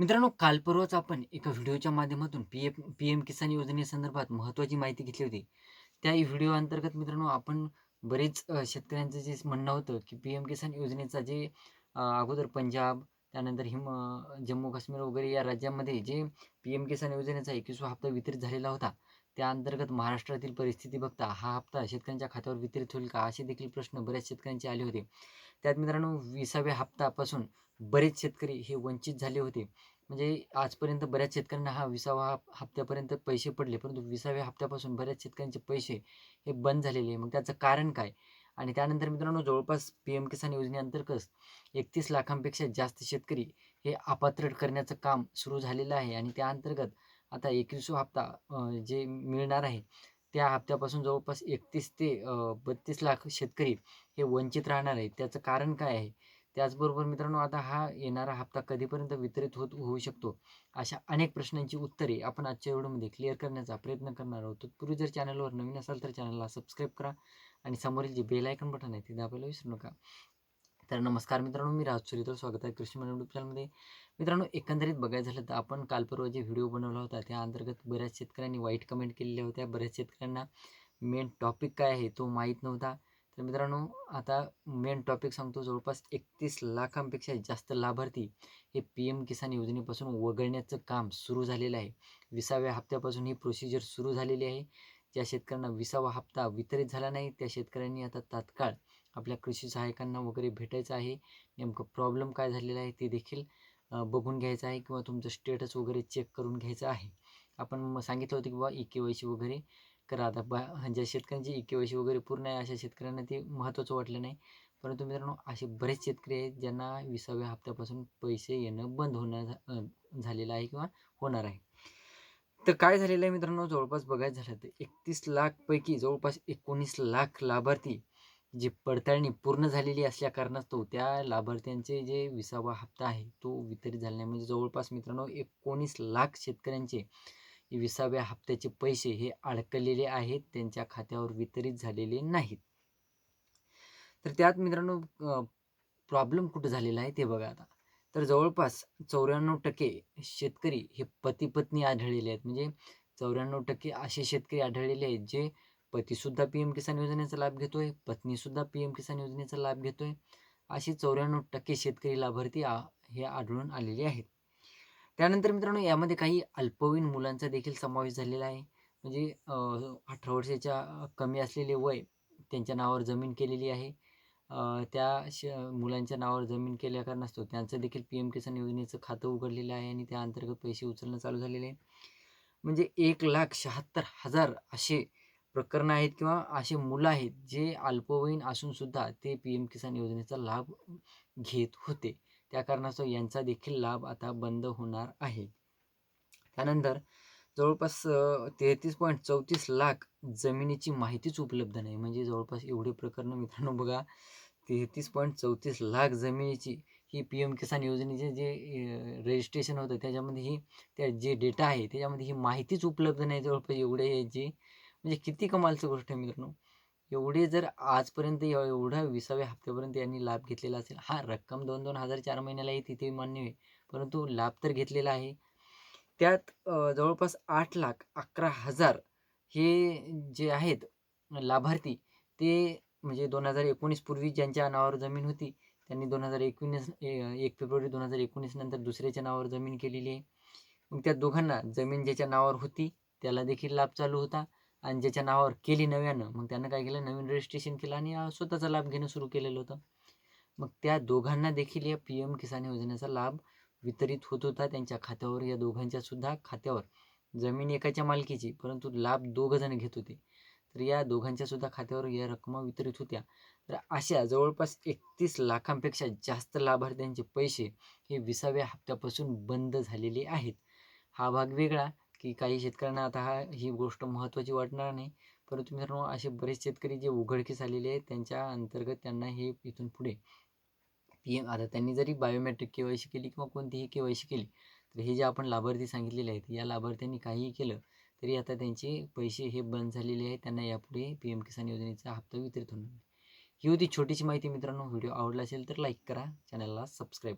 मित्रांनो काल आपण एका व्हिडिओच्या माध्यमातून P F P M Kisan योजनेसंदर्भात महत्त्वाची माहिती घेतली होती. त्या व्हिडिओ अंतर्गत मित्रांनो आपण बरेच शेतकऱ्यांचं जे म्हणणं होतं की पी एम किसान योजनेचा जे अगोदर पंजाब त्यानंतर हिम जम्मू काश्मीर वगैरे या राज्यामध्ये जे पी एम किसान योजनेचा एकवीसवा हप्ता वितरित झालेला होता. त्या अंतर्गत महाराष्ट्रातील परिस्थिती बघता हा हप्ता शेतकऱ्यांच्या खात्यावर वितरित होईल का असे देखील प्रश्न बऱ्याच शेतकऱ्यांचे आले होते. त्यात मित्रांनो विसाव्या हप्त्यापासून बरेच शेतकरी हे वंचित झाले होते. म्हणजे आजपर्यंत बऱ्याच शेतकऱ्यांना हा विसावा हप्त्यापर्यंत पैसे पडले परंतु विसाव्या हप्त्यापासून बऱ्याच शेतकऱ्यांचे पैसे हे बंद झालेले. आहे मग त्याचं कारण काय? आणि त्यानंतर मित्रांनो जवळपास पी एम किसान योजनेअंतर्गत एकतीस लाखांपेक्षा जास्त शेतकरी हे अपात्र करण्याचं काम सुरू झालेलं आहे. आणि त्या अंतर्गत आता एकवीसवा हप्ता जे मिळणार आहे त्या हप्त्यापासून जवळपास एकतीस ते बत्तीस लाख शेतकरी हे वंचित राहणार आहेत. त्याचं कारण काय आहे? त्याचबरोबर मित्रांनो आता हा येणारा हप्ता कधीपर्यंत वितरित होत होऊ शकतो? अशा अनेक प्रश्नांची उत्तरे आपण आजच्या व्हिडिओमध्ये क्लिअर करण्याचा प्रयत्न करणार आहोत. तत्पूर्वी जर चॅनलवर नवीन असाल तर चॅनलला सबस्क्राईब करा आणि समोरील जे बेल आयकन बटन आहे ते दाबायला विसरू नका. तर नमस्कार मित्रांनो मी राज तर स्वागत आहे कृषी युट्यूब चॅनलमध्ये मित्रांनो एकंदरीत बघायचं झालं तर आपण काल परवा जे व्हिडिओ बनवला होता त्या अंतर्गत बऱ्याच शेतकऱ्यांनी वाईट कमेंट केलेल्या होत्या. बऱ्याच शेतकऱ्यांना मेन टॉपिक काय आहे तो माहीत नव्हता. तर मित्रांनो आता मेन टॉपिक सांगतो. जवळपास एकतीस लाखांपेक्षा जास्त लाभार्थी हे पी एम किसान योजनेपासून वगळण्याचं काम सुरू झालेलं आहे. विसाव्या हप्त्यापासून ही प्रोसिजर सुरू झालेली आहे. ज्या शेतकऱ्यांना विसावा हप्ता वितरित झाला नाही त्या शेतकऱ्यांनी आता तात्काळ आपल्या कृषी सहाय्यकांना वगैरे भेटायचं आहे. नेमकं प्रॉब्लेम काय झालेला आहे ते देखील बघून घ्यायचं आहे किंवा तुमचं स्टेटस वगैरे चेक करून घ्यायचं आहे. आपण मग सांगितलं होतं की बाबा ई के वाय सी वगैरे करा. आता बा ज्या शेतकऱ्यांची ई के वाय सी वगैरे पूर्ण आहे अशा शेतकऱ्यांना ते महत्त्वाचं वाटलं नाही. परंतु मित्रांनो असे बरेच शेतकरी आहेत ज्यांना विसाव्या हप्त्यापासून पैसे येणं बंद होणं झा- झालेलं आहे किंवा होणार आहे. तर काय झालेलं आहे मित्रांनो जवळपास बघायचं झालं तर एकतीस लाखपैकी जवळपास एकोणीस लाख लाभार्थी जी पडताळणी पूर्ण झालेली असल्या कारणास्तव त्या लाभार्थ्यांचे जे विसावा हप्ता आहे तो वितरित झाला नाही म्हणजे जवळपास मित्रांनो एकोणीस लाख शेतकऱ्यांचे विसाव्या हप्त्याचे पैसे हे अडकलेले आहेत त्यांच्या खात्यावर वितरित झालेले नाहीत. तर त्यात मित्रांनो प्रॉब्लेम कुठं झालेला आहे ते बघा आता. तर जवळपास चौऱ्याण्णव टक्के शेतकरी हे पती पत्नी आढळलेले आहेत. म्हणजे चौऱ्याण्णव टक्के असे शेतकरी आढळलेले आहेत जे पतीसुद्धा पी एम किसान योजनेचा लाभ घेतोय पत्नीसुद्धा पी एम किसान योजनेचा लाभ घेतोय असे चौऱ्याण्णव टक्के शेतकरी लाभार्थी आ हे आढळून आलेले आहेत. त्यानंतर मित्रांनो यामध्ये काही अल्पवयीन मुलांचा देखील समावेश झालेला आहे. म्हणजे अठरा वर्षाच्या कमी असलेले वय त्यांच्या नावावर जमीन केलेली आहे. त्या श मुलांच्या नावावर जमीन केल्या कारणास्तव त्यांचं देखील पी एम किसान योजनेचं खातं उघडलेलं आहे आणि त्या अंतर्गत पैसे उचलणं चालू झालेले आहे. म्हणजे एक लाख शहात्तर हजार असे प्रकरणं आहेत किंवा असे मुलं आहेत जे अल्पवयीन असून सुद्धा ते पी एम किसान योजनेचा लाभ घेत होते. त्या कारणास्तव यांचा देखील लाभ आता बंद होणार आहे. त्यानंतर जवळपास तेहतीस पॉईंट चौतीस लाख जमिनीची माहितीच उपलब्ध नाही. म्हणजे जवळपास एवढे प्रकरणं मित्रांनो बघा तेहतीस पॉईंट चौतीस लाख जमिनीची ही पी एम किसान योजनेचे जे रजिस्ट्रेशन होतं त्याच्यामध्ये ही त्या जे डेटा आहे त्याच्यामध्ये ही माहितीच उपलब्ध नाही जवळपास एवढे जे म्हणजे किती कमालची गोष्ट आहे मित्रांनो. एवढे जर आजपर्यंत एवढा विसाव्या हप्त्यापर्यंत यांनी लाभ घेतलेला असेल हा रक्कम दोन दोन हजार चार महिन्याला येते ते मान्य आहे. परंतु लाभ तर घेतलेला आहे. त्यात जवळपास आठ लाख अकरा हजार हे जे आहेत लाभार्थी ते म्हणजे दोन हजार एकोणीस पूर्वी ज्यांच्या नावावर जमीन होती त्यांनी दोन हजार एकोणीस एक फेब्रुवारी दोन हजार एकोणीस नंतर दुसऱ्याच्या नावावर जमीन केलेली आहे. मग त्या दोघांना जमीन ज्याच्या नावावर होती त्याला देखील लाभ चालू होता. आणि ज्याच्या नावावर केली नव्यानं मग त्यानं काय केलं? नवीन रजिस्ट्रेशन केलं आणि स्वतःचा लाभ घेणं सुरू केलेलं होतं. मग त्या दोघांना देखील या पी एम किसान योजनेचा लाभ वितरित होत होता. त्यांच्या खात्यावर या दोघांच्या सुद्धा खात्यावर. जमीन एकाच्या मालकीची परंतु लाभ दोघं जण घेत होते. तर या दोघांच्या सुद्धा खात्यावर या रक्कम वितरित होत्या. तर अशा जवळपास एकतीस लाखांपेक्षा जास्त लाभार्थ्यांचे पैसे हे विसाव्या हप्त्यापासून बंद झालेले आहेत. हा भाग वेगळा. की काही शेतकऱ्यांना आता हा ही गोष्ट महत्त्वाची वाटणार नाही. परंतु मित्रांनो असे बरेच शेतकरी जे उघडकीस आलेले आहेत त्यांच्या अंतर्गत त्यांना हे इथून पुढे पी एम आता त्यांनी जरी बायोमेट्रिक के वाय सी केली किंवा कोणतीही के वाय सी केली तर हे जे आपण लाभार्थी सांगितलेले आहेत या लाभार्थ्यांनी काहीही केलं तरी आता त्यांचे पैसे हे बंद झालेले आहेत. त्यांना यापुढे पी एम किसान योजनेचा हप्ता वितरित होणार नाही. ही होती छोटीशी माहिती मित्रांनो. व्हिडिओ आवडला असेल तर लाईक करा. चॅनलला सबस्क्राईब